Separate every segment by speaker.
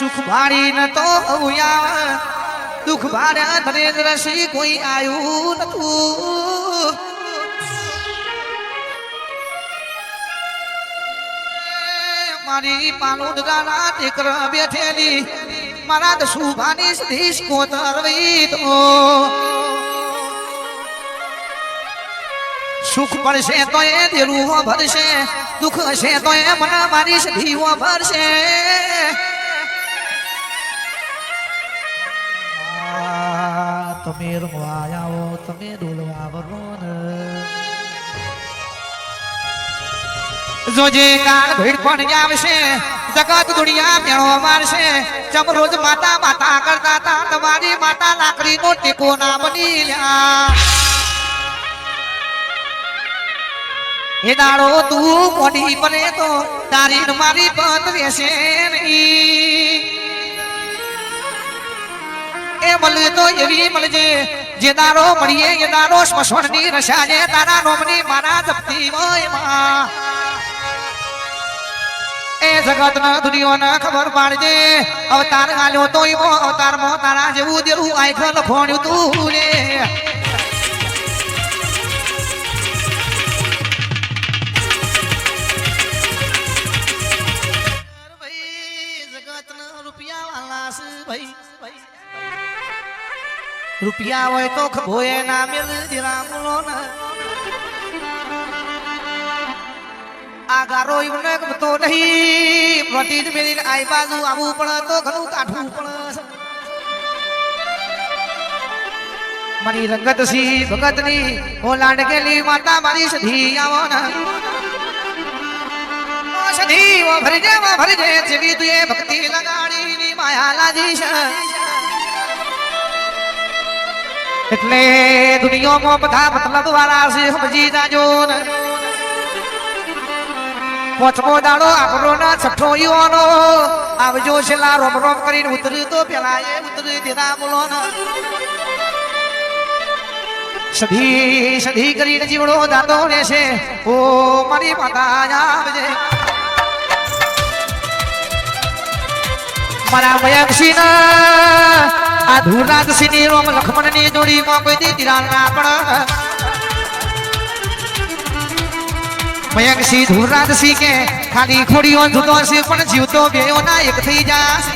Speaker 1: સુખ ભારી ન તો દુઃખ ભારે ધરેન્દ્ર શ્રી કોઈ આવ્યું નતું. મારી પાલોદરાના ટેકરા બેઠેલી, મારા દસુભાની સધીશ કોતરવી તો. સુખ પડશે તો એ દેરું ભરશે, દુઃખ હશે તો એ મને મારી સધીઓ ભરશે. તમે રમવા આવો તમે ડોલવા જોજે કાળ ભીડ પણ આવશે, જગત દુનિયા મેળો મારશે. ચમ રોજ માતા માતા કરતા તા તમારી માતા લાકડી નો ટેકો ના બની લ્યા હે દાડો, તું મોઢી પડે તો તારી મારી પત રહેશે નહીં. એ મળે તો એવી મળજે. જે દારો મળીએ એ દારો સ્મશાનની રસા જે તારા નોમની મારા જપતી હોયમાં એ જગત ના દુનિયા ના ખબર પાડજે. અવતાર ગાલ્યો તો એવો અવતારમાં તારા જેવું દેરું આંખ લખોણ્યું તું રે રૂપિયા હોય તો ખભોએ ના મેલ રામલો આ ગારો એમને ગમતો નહીં. પ્રતિજ મેળીને આઈ બાજુ આવવું પડે તો ઘણું કાઠવું પડે મારી રંગત સી ભગતની ઓ લાડકેલી માતા મારી સધી આવો ને સધી ભરજે ભરજે જેવી તુએ ભક્તિ લગાડી માયા લાજી છે. એટલે દુનિયામાં બધા મતલબ વાળા છે, સમજી જાજો ને. પોચમો દાડો આપણો ના છઠ્ઠો યુવાનો. આવજો છેલ્લા રોમ રોમ કરીને ઉતરી તો પેલા એ ઉતરી દીધા બોલો સધી સધી કરીને જીવડો દાદો રહેશે. ઓ મારી માતા આવજે મારા મયંકસિંહ ના આ ધુરાજસિંહની રોમ લખમણની જોડીમાં કોઈ દી તિરાલ ના પડે મયંકસિંહ સિંહ કે ખાલી ખોડીઓ જુદો છે, પણ જીવતો બેઓ ના એક થઈ જાશે.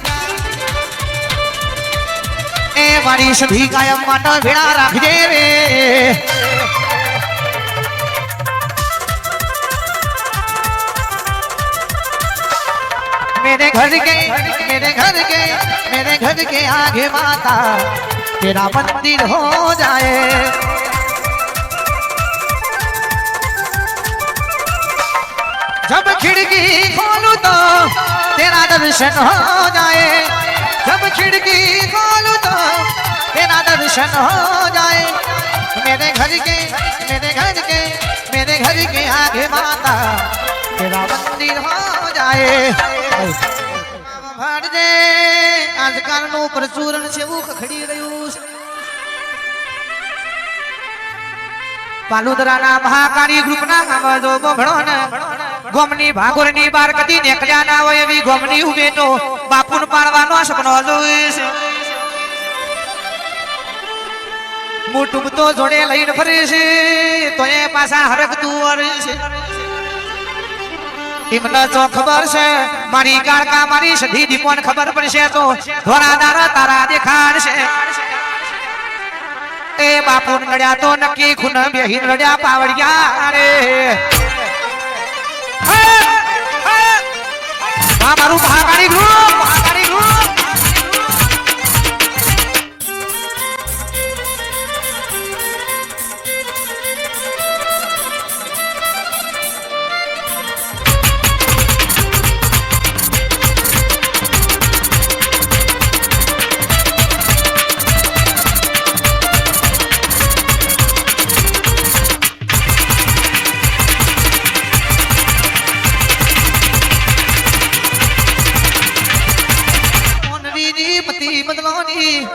Speaker 1: એ મારી સધી કાયમ માટે ભેળા રાખજે રે. मेरे घर के, मेरे घर के, मेरे घर के आगे माता, तेरा मंदिर हो जाए। जब खिड़की खोलूं तो तेरा दर्शन हो जाए। जब खिड़की खोलूं तो तेरा दर्शन हो जाए। मेरे घर के, मेरे घर के, मेरे घर के आगे माता, तेरा मंदिर हो जाए। ભાડજે આજકાલનું પ્રચુરણ છે એવું ખખડી રહ્યું છે. પાલુદરાના મહાકાળી ગ્રુપના નામ જો ગોભણો ને ગોમની ભાગોરની બાર કદી નેકળ્યા ના હોય એવી ગોમની ઉભે તો બાપુન પાડવાનો સપનો જોઈશ મોટું તો જોડે લઈને ફરે છે, તો એ પાછા હરકતું વરે છે. એમને તો ખબર છે? મારી કાળકા, મારી સધી દીપોન ખબર પડશે તો ધોરાદાર તારા દેખાડશે. એ બાપુ નડ્યા તો નક્કી ખૂન બેહી નડ્યા પાવડિયા રે મારું મહાકાળી બદલોની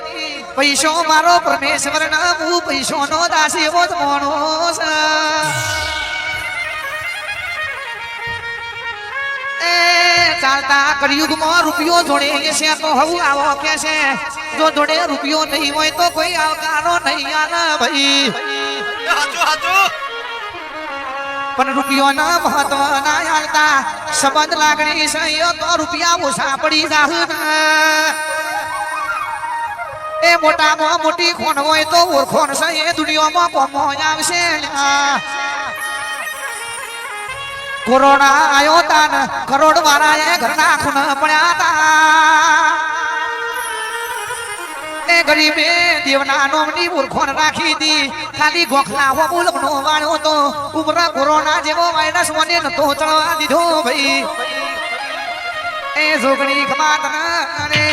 Speaker 1: પૈસો મારો પરમેશ્વર ના હું પૈસો નો દાસી એવો જ મોણો ચાલતા કળિયુગમાં રૂપિયો જોડે છે તો હવું આવો કે છે. જો જોડે રૂપિયો નહીં હોય તો કોઈ આવકારો નહીં આના ભાઈ.
Speaker 2: હાચું હાચું.
Speaker 1: પણ રૂપિયો ના મહત્વ ના હાલતા સંબંધ લાગણી છે તો રૂપિયા ઓછા પડી જાહ એ મોટામાં મોટી ખોન હોય તો ઓળખોણ છે, એ દુનિયામાં કોમો આવશે. કોરોના આયો તાન કરોડ વાળા એ ઘરના ખૂન પડ્યા તા એ ગરીબે દેવના નોમની ઓળખોન રાખી દી, ખાલી ગોખલા હો બોલકનો વાળ્યો તો, ઉમરા કોરોના જેવો વાયરસ મને નતો ચડવા દીધો ભાઈ એ જોગણી ખમાત ને